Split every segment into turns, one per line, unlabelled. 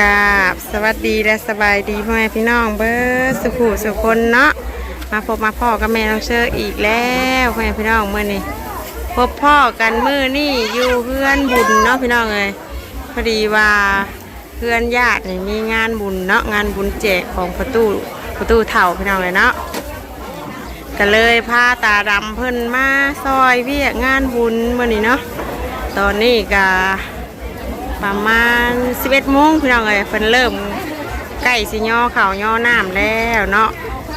กราบสวัสดีและสบายดีพ่อแม่พี่น้องเบิร์สุขุสุคนเนาะมาพบมาพ่อกับแม่น้องเชออีกแล้วพ่อแม่พี่น้องเมื่อนี้พบพ่อกันมือนี่อยู่เพื่อนบุญเนาะพี่น้องเลยพอดีว่าเพื่อนญาตินี่มีงานบุญเนาะงานบุญแจกของประตูประตูเถ่าพี่น้องเลยเนาะก็เลยพาตาดำเพิ่นมาซอยเวียกงานบุญเมื่อนี้เนาะตอนนี้ก็ ประมาณ11โมงพี่น้องเอ้ยเพิ่นเริ่มใกล้สิย่อข้าวย่อน้ำแล้วเนาะ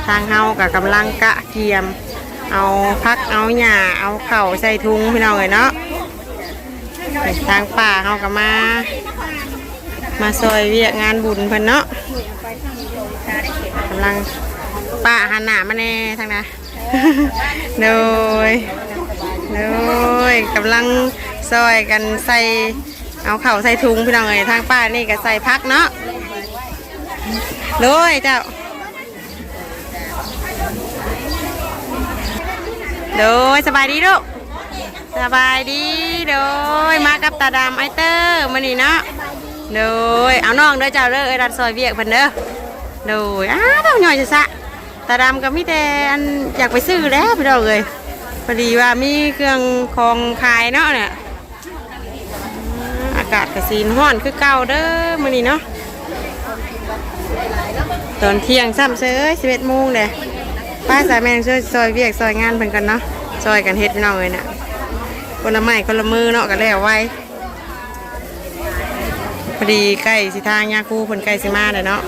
ทางเฮากับกำลังกะเกียม เอาพักเอาหญ้าเอาเข่าใส่ถุงพี่น้องเอ้ยเนาะทางป่าเฮาก็มา มาซอยเวียกงานบุญเพิ่นเนาะกำลังป้าหันหน้ามาแน่ทางนั้นโดยเลยกำลังซอยกันใส่ เอาเข่าใส่ถุงพี่น้องเอ้ยทางป้านี่ก็ใส่พักเนาะเลยเจ้าโดยสบายดีลูกสบายดีโดยมากับตาดำไอเตอร์มานี่เนาะโดยเอาน้องเด้อเจ้าเด้อเอ้ยรัดซอยเวียกเพิ่นเด้อโดยอ้าวต้องหน่อยจะสะตาดำก็มีแต่อันอยากไปซื้อแล้วพี่น้องเอ้ยพอดีว่ามีเครื่องของขายเนาะเนี่ยากาศกระสีนห้อนคือเก่าเด้อมื้อนี้เนาะตอนเที่ยงซ้ำเซ้ยสิบเอ็ดโมงเลยป้าสายแมงช่วยซอยเวียกซอยงานเพิ่นกันเนาะซอยกันเฮ็ดพี่น้องเลยเนี่ยคนละไม้คนละมือเนาะกันแล้วไว้พอดีใกล้สิทางยาคูเพิ่นใกล้สิมาเลยเนาะ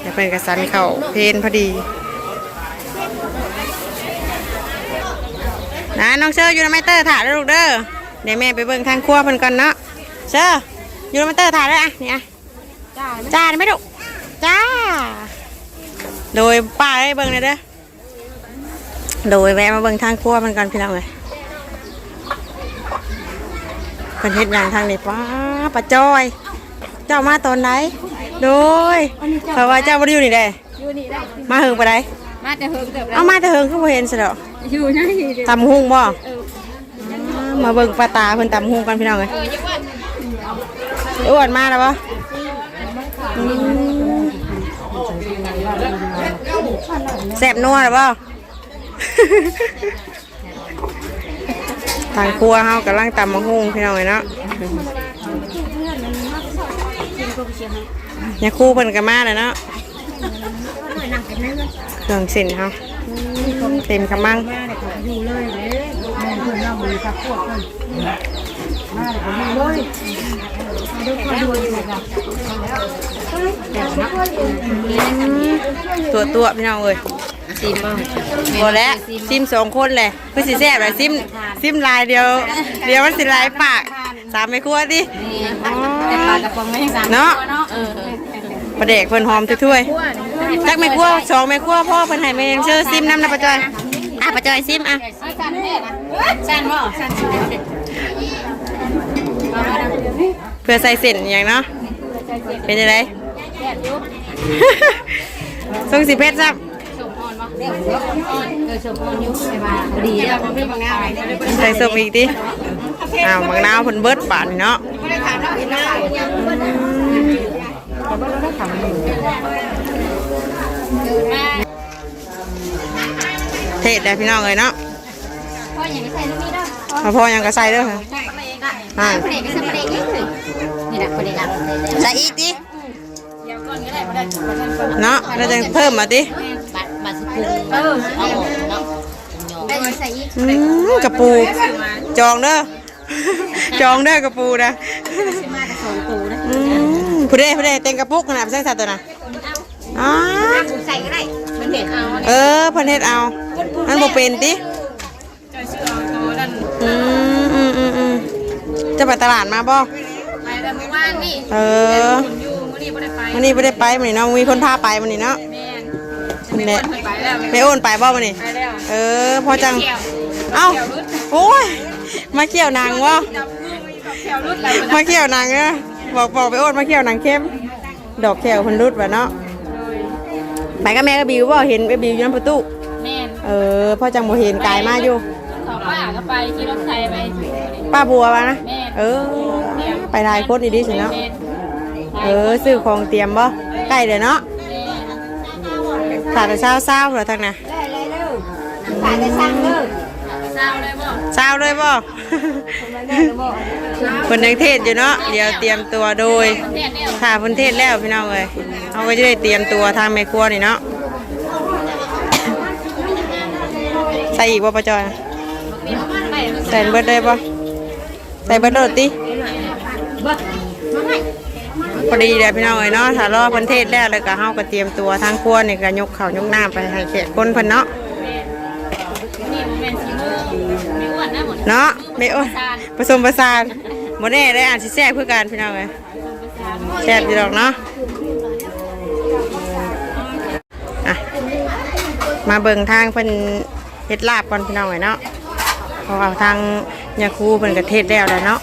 เดี๋ยวเพิ่นกระสันเข่าเพนพอดีนะน้องเชอร์อยู่ในไมเตอร์ถ่ายลูกเด้อเดี๋ยวแม่ไปเบิ่งทางครัวเพิ่นก่อนเนาะ เชอร์อยู่ในไมเตอร์ถ่ายแล้วอะเนี่ยจ้าจ้าไม่ดุจ้า โดยป้าได้เบิ่งเลยเด้อโดยแวะมาเบิ่งทางครัวเพิ่นก่อนพี่น้องเลยเพิ่นเฮ็ดงานทางนี้ป้าป้าจอย เจ้ามาตอนไหน โดยเพราะว่าเจ้าบ่ได้อยู่นี่เด้
อยู่นี่ได้
มาเฮิงไปได้
มาแต่เฮิงเติบแล้ว
เอามาแต่เฮิงคือบ่เห็นซะดอก
อยู่นี่เดี๋ยว
ตำหุงบ่มาเบิ่งปลาตาเพิ่นตำหุงกันพี่น้องเอ้ย
เอ้ว
นมาแล้วบ่อืมแซ่บนัวแล้วบ่ทางครัวเฮากำลังตำมะฮุ่งพี่น้องเอ้ยเนาะยาคู่เพิ่นก็มาแล้วเนาะเครื่องส้นเฮาเต็มกำมัง
อยู่เลยเด้แม่เพิ่นเล่ามือกับพวกเพิ่น มาแล้วก็อยู่เลยดูคนดูอยู่ค่ะ
ตัวตัวพี่น้องเอ้ย
ซีมบ้าง
พอแล้วซิมสองคนเลยเพื่อสิแซ่บเลยซิมซิมลายเดียว เดียวมันสิลายปากสามไม่ครัวดิอ๋อ
แต่ปลากระป๋องไม่ยังสาม
เนาะ
เนาะเออ
ประเด็กเพิ่นหอมถ้วยๆจักไม่ครัวสองไม่ครัวพ่อเพิ่นให้แม่เชื่อซิมน้ำนะป้าจอยอะป้าจอยซิมอะ
สั้นแน่นะสั้นบ่สั้นสุด
เพื่อใส่เส้นอย่างเนาะเป็นยังไง
แซ่บอยู่
ทรงสิเพชรซับ
สมอ่อนบ่เออสมอ่อนอยู่ใช่ป่ะดีแล้วมันเป็นบางงานอะไรเนี่ย
ใส่ส้มอีกดิอ้าวมังนาวเพิ่นเบิดบาทนี่เนาะ
ไม่ได้ถามเราเห็นหน้า
เทศได้พี่น้องเลยเนาะ
พ่ออย่างนี้ใส่ลูกนี้เด้อ
มาพ่อยังก็ใส่เด้อค่ะ
ใส่ประเด็นอะใส่ประเด็นก็ใส่ประเด็นนี่คือนี่แหละประเด็นอะ
ใส่อีกดิ
เดี๋ยวก่อนก็ได้ประเด็นประเด็นก่อน
เนาะแล้วจะเพิ่มมาดิ
บัตรบัตรสกุลเออเอาออกเนาะได้ใส่อีก
อืมกระปูจองเด้อจองเด้อกระปูนะ
มากับสองตูนะ
อืมผู้ใดผู้ใดเต็งกระปุกขนาดใส่สัตว์ตัวน่ะอ๋อ
ใส่ก็ได้มันเห็นเอา
เออเพิ่นเฮ็ดเอามันบ่เป็นติ
อื
มอืมอืมอืมจะไปตลาดมาบ่
ไปแต่เมื่อวานนี่
เออ
คุณอยู่มื้อนี้บ่ได้ไป
วันนี้บ่ได้ไปมื้อนี้เนาะมีคนพาไปมื้อนี้เนาะ
แม่น
นี่แหละ
ไปแล้ว
ไปโอนไปบ่มื้อนี้
ไปแล้ว
เออพอจัง
เที่ยว
เอ้าโอ้ยมาเกี่ยวหนังวะ
จับมือมีกับเที่ยวรุดแล้ว
มาเขี่ยวหนังเนอะบอกบอกไปโอดมาเขี่ยวหนังเข้มดอกแขวคนรุดวะเนาะไปกับแม่กับบิวบ่เห็นกับบิวอยู่ในประตู
แม่น
เออพ่อจังบ่เห็นกายมาอยู่
เขา ป้าก็ไปขี่รถไทยไป
ป้าบัววะนะ
แม่
เออ ไปทายโคตรดีๆสิเนาะ
แม่นไท
เออซื้อของเตรียมบ่ใกล้เลยเนาะขาดแต่เช้าเช้าเหรอทางน่ะ
ได้เลยเด้อขายแต่สั่งเด้อ
เช้าเลยบ่
คนละเด้อเด้อบ่
คนยังเทศอยู่เนาะ เดี๋ยวเตรียมตัวโดยถ้าเพิ่นเทศแล้วพี่น้องเอ้ยเขาก็จะได้เตรียมตัวทางแม่ครัวนี่เนาะใส่อีกบ่ป้าจอย ใส่เบิดได้บ่ใส่เบิดโดดติพอดีเดี๋ยวพี่น้องเอ้ยเนาะถ้ารอพิ่นเทศแล้วแล้วก็เฮาก็เตรียมตัวทางครัวนี่ก็ยกข้าวยกน้ำไปให้แขกคนเพิ่นเนาะเนาะไม่อ้วนผสมประสานโมแน่ได้อ่านสิแซ่บเพื่อกันพี่น้องเลยแซ่บดีดอกเนาะมาเบิ่งทางเพิ่นเฮ็ดลาบก่อนพี่น้องเลยเนาะ ราะว่าทางยาคูเพิ่นก็เทศแล้วแล้วเนาะ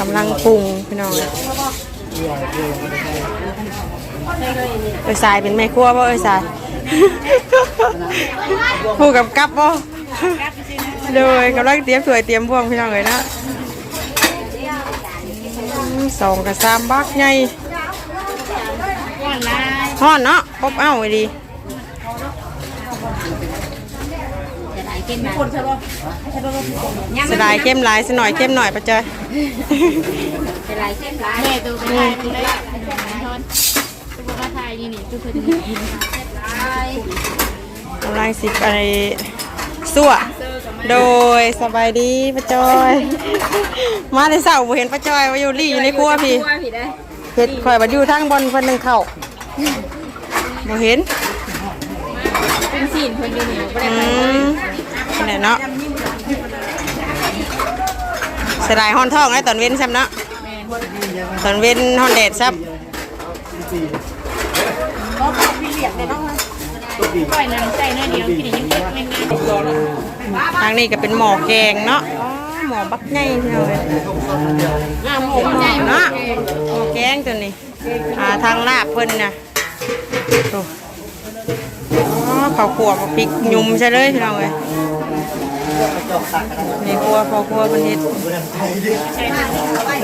กำลังปรุงพี่น้องเลยเอ้ยสายเป็นแม่ครัวบ่เอ้ยสายผู้กับกับบ่เลยกำลังเตรียมสวยเตรียมพวงพี่น้องเลยนะสองกับสามบักไงฮ้อนเนาะอบเอ้า ไว้ดีเสยดายเข้มหลายสหน่อยเข้มหน่อยปะจ้อย
แม่ตัวเป็นไทยตัวได้ทอนตัวก็ไทยนี่นี่ตัวเพิ่น
กำลังสิไปสั่วโดยสบายดีปะจอย มาในเสาบ่เห็นปะจอยว่าอยู่ลี่อยู่ในครัวพี่
ว่าผิดได้
เห็ดข่อยบัดอยู่ทางบนเพิ่นหนึงเข้าบ่เห็น
เป็นสีนเพิ่นอยู่นี่ บ่
อื
ได้ไป
มนี่นแหละเนาะเสียดายฮ้อนท้องนะตอนเว้นซ้ำเนาะตอนเว้นฮ้อนแดดซ้
ปล่อยน้ำใจน้อยเดียวกินยังเก็บไม่ง่ายำ
ทางนี้ก็เป็นหม้อแกงเนาะอ๋อหม้อบักใหญ่พี่น้องเอ้ย
งามหมูใหญ่
เนาะหม้อแกงตัวนี้อ่าทางลาบเพิ่นน่ะโอ้อ๋อข้าวคั่วกับพริกยุ่มใช่เลยพี่น้องเอ้ย นี่ครัวพอครัวพนเฮ็ด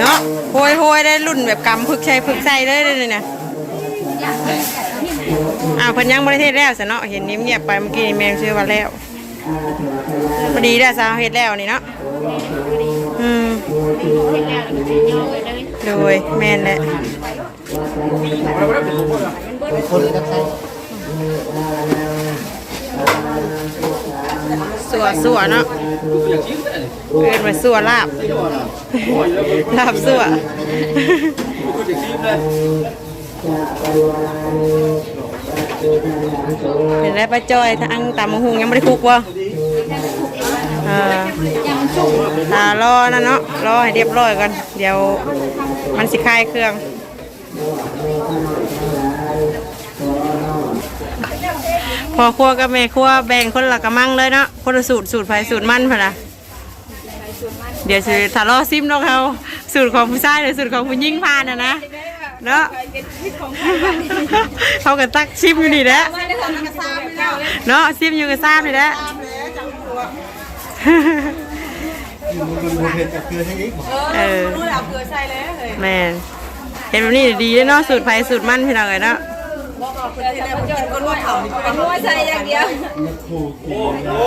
เนาะโหยโหยได้รุ่นแบบกำพึกใช้พึกใส่เลยเลยเนี่ยอ้าวเพิ่นยังบริเทศแล้วสเนาะเห็นนิ่มเงียบไปเมื่อกี้แมงชื่อว่าแล้วพอดีได้สาวเฮ็ดแล้วนี่เนาะอืม
เฮ็ดแล้วแล้วก็สิย่อไว้เลย
โดยแม่นแหละสั วสัวเนาะเกินมาสัวลาบ ลาบสัวเป็นไรป้าจอยทางตามมาหุงยังไม่ได้คลุกวะเออตารอนะเนาะรอให้เรียบร้อยก่อนเดี๋ยวมันสิคลายเครื่อง พอครัวกับแม่ครัวแบ่งคนละกระมังเลยเนาะคนละสูตรสูตรไฟสูตรมันพะนะเดี๋ยวสิทารอซิมเนาะเขาสูตรของผู้ชายหรือสูตรของผู้หญิงพานนะนะเนาะเขากันตักชิมอยู่นี่แหละเนาะชิมอยู่กับซ้ำนี่แหละเออแม่นเห็นแบบนี้ดีเลยเนาะสูตรไฟสูตรมันพี่น้องเลยเนาะ
ใส่อย่างเดียว
อ๋อ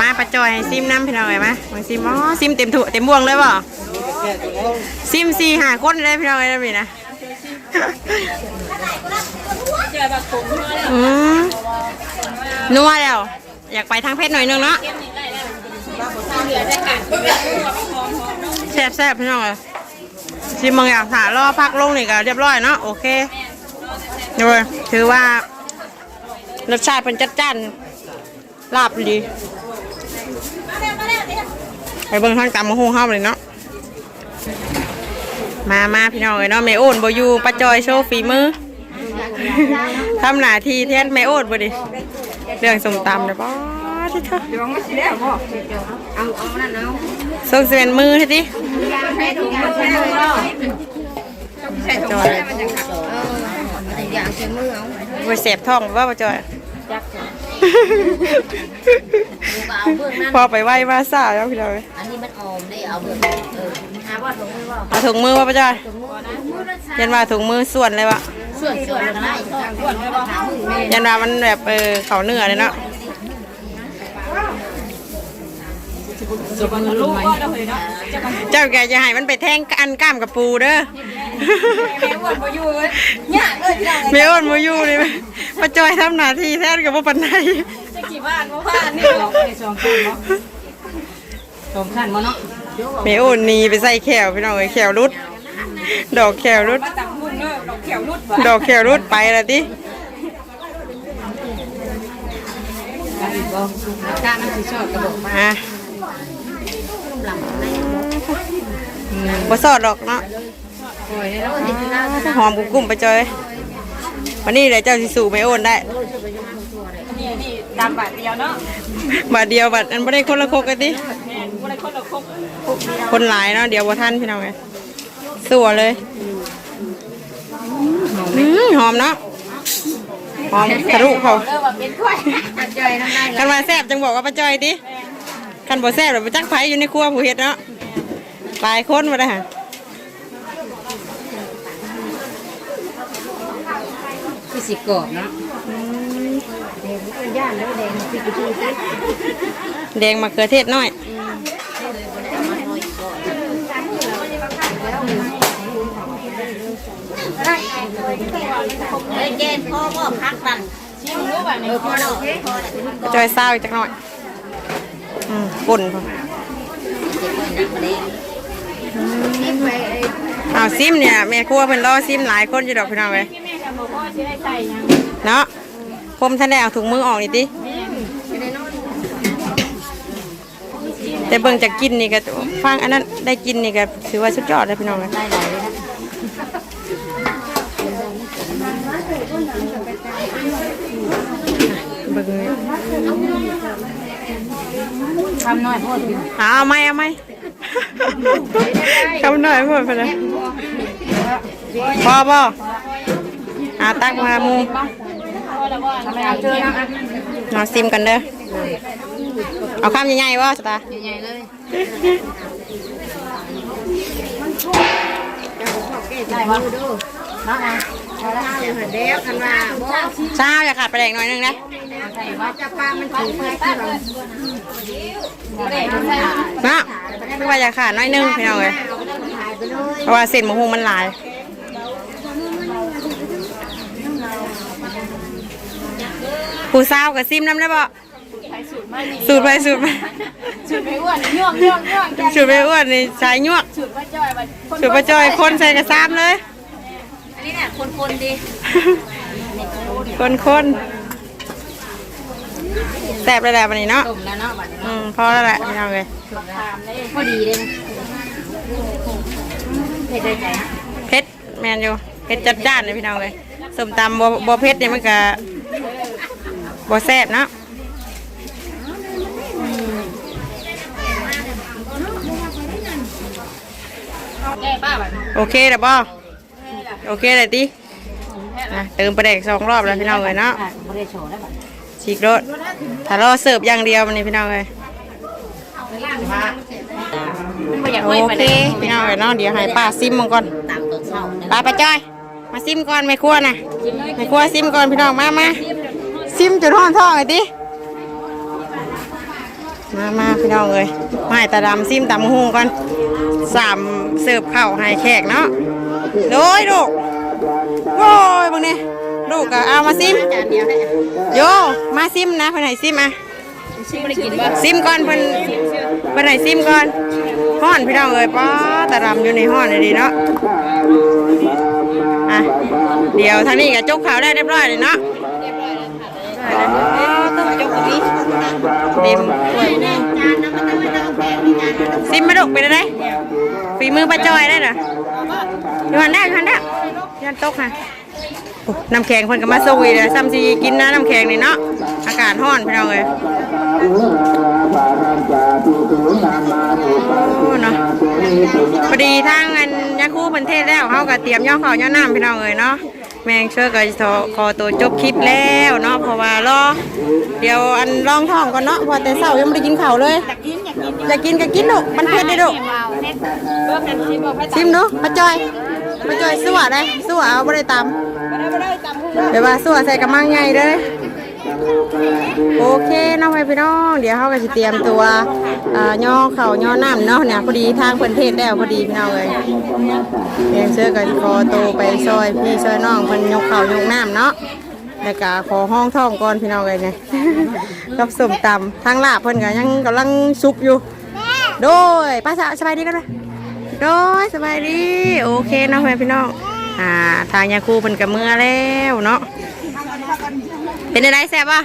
มาประจอยให้ซิมน้ำพี่น้องเลยมามาซิมอ๋อซิมเต็มถุเต็มบวงเลยบ่ซิมสี่หาคนเลยพี่น้องเลยนะพี่นะ
เจอแบบผมเนาะ
อืมนัวแล้ว อยากไปทางเพชรหน่อยนึงเนาะ ซ่บแซ่บพี่น้องเลยชิมบางอย่างถารอพักลงนี่ก็เรียบร้อยเนาะโอเคเดี๋ยวถือว่ารสชาติเป็นจัดจ้านลาบดีไปเบิ่งทางตามมาหูห้าเลยเนาะมามาพี่น้องเลยเนาะแม่โอนบอยู่ป้าจอยโชว์ฝีมือทำหน้าที่แทนแม่โอนบ่ดิเรื่องสมตำเด้อป้าที่ เธอ
เดี๋ยวไม่ใช่แล้วบ่เอาเอานั่นเอา
ส่งเสียนมือทีดิ
ให้ถุงมันใช่เลยเนาะใส่ถุง
จอย
มันจังค่ะเอออย่างใส่มือเอา
ไปเสพท้องว่าป้าจอย
จัก
เอาเบื้องนั้น
พอไปไหว้มาซ่าแล้วพี่น้องเอ้ย
อันนี้มันออมได้เอาเบื้องเออหาว่าตรงนี้ว่า
เอาถุงมือว่าป้าจ้อยยันว่าถุงมือส่วนเลยวะ
ส่วนส่วนได้ส่วนไม่ว่าหามึงแม่
ยันว่ามันแบบเออเขาเนื้อเลยเนาะ
ส่วนมันรู้ว่าเราเคยเนาะ
เจ้าแกจะให้มันไปแทงอันกล้ามกับปูเด้อ
แม่วนมาอยู่เนี่ยเออที่เรา
เมอ้นมาอยู่นี่ป้าจ้อยทำหน้าที่แทนกับพ่อปันได
จะกี่บ้านมาบ้านนี่สองสองขั้นเนาะสองขั้นมาเนาะ
เมอ้นหนีไปใส่แขวพี่น้องเอ้ยแขวรุด ดอกแขวรุด
ตังมุนเนาะดอกเขียวรุด
ดอกแขวรุดไปแล้วติ
การมันคือชอบกระบอกมา
อะ บ่สอดดอกเนาะ
โอ้ยแล้วเห็นแล้ว
หอมกุ้มกุ้มไปจอยวันนี้เลยเจ้าสิสู่ไม่โอนได้
นี่นี่ตามบาทเดียวเนาะ
บาทเดียวบาทอันไม่ได้คนละโคกกันติ
แม่คนละคนละครบ
คนหลายเนาะเดี๋ยวบ่ทันพี่น้องไงสัวเลยอืมหอมเนาะหอมทะลุเขา
เริ่มว่าเป็นกล้วยกระจายน้ำลาย
คันว่าแซ่บจังบอกว่าป้าจอยติคันบ่แซ่บเดี๋ยวไปจักไผอยู่ในครัวผู้เฮ็ดเนาะ หลายคนมาได้ฮะ
คือสิกรอบเนาะย่านแล้วแดงสิกระชูสิ
แดงมะเขือเทศน้อย
เฮ้ยเจนพ่อพ่อพักบันชิมรู้ป่ะเนี่ยเออพ่อเรา
ป้าจอยเศร้าอีกจักหน่อยอืมป่นพอ อ้าวซิมเนี่ยแม่ครัวเพิ่นรอซิมหลายคนอยู่ดอกพี่น้องเว้ย
ที่แม่ทำบอกว่าสิได้ใส่หยัง
เนาะผมท่านได้เอาถุงมือออกนี่ติแต่เบิ่งจากกินนี่ก็ฟังอันนั้นได้กินนี่ก็ถือว่าสุดยอดเลยพี่น้องเว้ย
ได้หลายเลยนะ
เบิ่งนี่
ทำน้อยพ่อดู
เอาเอาไหมเอาไหม คำหน่อยพ่อไปเลยพอบ่อาตักมาหมู
ทำไมเอาเจอนะ
เอาซิมกันเด้อ เอาคำใหญ่ๆบ่สตาร์
ใหญ่ๆเลยได้ปะน้องอะเอาละเอาเลยเดี๋ยวกันว่าบ่
เช้าอย่าขาดไปแดกหน่อยหนึงนะ
ใส่ว่าจะปลามันถึงเพื่อที่เราได้ใส่
เนาะไม่ว่าอย่าขาดน้อยนึงพี่น้องเลย
เพ
ราะว่าเส้นหมูฮงมันหลายผู้สาวกับซิมน้ำได้บ่สูตรไปสูตรไป
ชุดไม่อ้วนย่องย่องย่อง
สูตรไปอ้วนนี่สายย่วก
ชุดว่าจอย
สูตรไปจอยคนใส่กระซ้ำเลย
อันนี้เนี่ยคนๆดี
คนคน แซ่บเลยแหละวันนี้เนาะ
ต้มแล้วเนาะบัดนี้
อืมพอแล้วแหละพี่น้องเลย
พอดีเลยนะเผ็ดเลยใจ
เผ็ดแมนอยู่เผ็ดจัดจ้านเลยพี่น้องเลยส้มตำบ่บ่เผ็ดเนี่ยมันก็บ่แซ่บเนาะ
แก้ป้าแบบ
โอเคเด้อบ่โอเคเลยติอะเติมประเด็กสองรอบแล้วพี่น้องเลยเนาะ
ไม่ได้โชว์แล้วบัด
ฉีกรถถ้ารอเสิร์ฟอย่างเดียวมันนี่พี่น้องเลย
ไม่อยาก
โอ
ไว้มา
เค
เลย
พี่น้องเลยเนาะเดี๋ยวให้ป้าซิมมันก่อน
ตามต้นเสา
ปลาปลาจ้อย มาซิมก่อนไม่ครัวนะไม่ครัวซิมก่อนพี่น้องมามาซิมจุดห้องท่องเลยติมามาพี่น้องเลยมาให้ตาดำซิมตำหุงก่อนสามเสิร์ฟข้าวให้แขกเนาะโดยลูกโอ้ยบางนี่ ลูกก็เอามาซิม
จานเดียวได้
โยมาซิมนะเพิ่นให้ซิมอะ
ชิมไม่ได้กินบ่
ซิมก่อนเพิ่นเพิ่นให้ซิมก่อนห้อนพี่น้องเอ้ยป้าตาดำอยู่ในห้อนเลยดีเนาะอะเดี๋ยวทางนี้ก็จกข่าวได้เรียบร้อยเลยเนาะอ๋อต้องจกตรงนี้เต็มถ้วยนี่
จานน้ำมันต้องไม่ต้องแพงจานน้ำ
ซิมมาดุกไปได้ฝีมือป้าจอยได้เหรออยู่หันได้อยู่หันได้ยันตกค่ะโอ้ น้ำแข็งเพิ่นก็มาส่งอีกเลยซ้ำซีกินนะน้ำแข็งนี่เนาะอากาศร้อนพี่น้องเอ้ยโอ้เนาะพอดีทางอันยาคูเพิ่นเทศแล้วเขาก็เตรียมย่อข้าวย่อน้ำพี่น้องเอ้ยเนาะแมงเชื่อก็จะขอตัวจบคลิปแล้วเนาะเพราะว่ารอเดี๋ยวอันรองท้องก่อนเนาะเพอแต่เช้ายังไม่ได้กินข้าวเลยอยากกินก็กินลูกมันเผ็ดได้ลูก
เบิ่งกันสิบ่ไป
ชิมดูป้าจอยป้าจอยสั่วได้สั่วเอาไม่ได้ตำเดี๋ยวว่าสั่วใส่กระมังใหญ่เลยโอเคน้องไปพี่น้อง เดี๋ยวเขาก็จะเตรียมตัวย่อเข่าย่อน้ำเนาะเนี่ยพอดีทางเพิ่อนเทศแล้วพอดีพี่น้องเลยเรียนเชื่อกันคอโตไปซอยพี่ซอยน้องเพิ่นยกเข่ายกน้ำเนาะแล้วก็ขอห้องท่องก่อนพี่น้องเลยเนี่ยกับสมตำทางลาบเพิ่นก็ยังกำลังซุปอยู่ โดยป้าสาวสบายดีกันเลยโดยสบายดี โอเคน้องแม่พี่น้อง อ่าทางยาคูเป็นกับเมื่อแล้วเนาะเป็นอะไรแซ่บปะ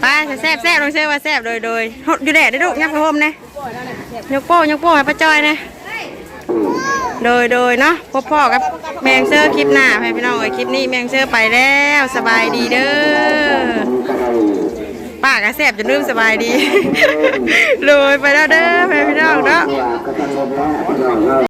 ไปแซ่บแซ่บลองเชื่ว่าแซ่บโดยโดยดอยู่แดดได้อลูยับกระหมนะยกโป้ยกโป้ให้ป้าจอยนะโดยโดยเนาะพบพ่อกับแมงเซอร์คลิปหน้าให้พี่น้องเอ้ยคลิปนี้แมงเซอร์ไปแล้วสบายดีเด้อป้าก็แซ่บจนลืมสบายดีโรยไปแล้วเด้อแม่พี่น้องเนาะ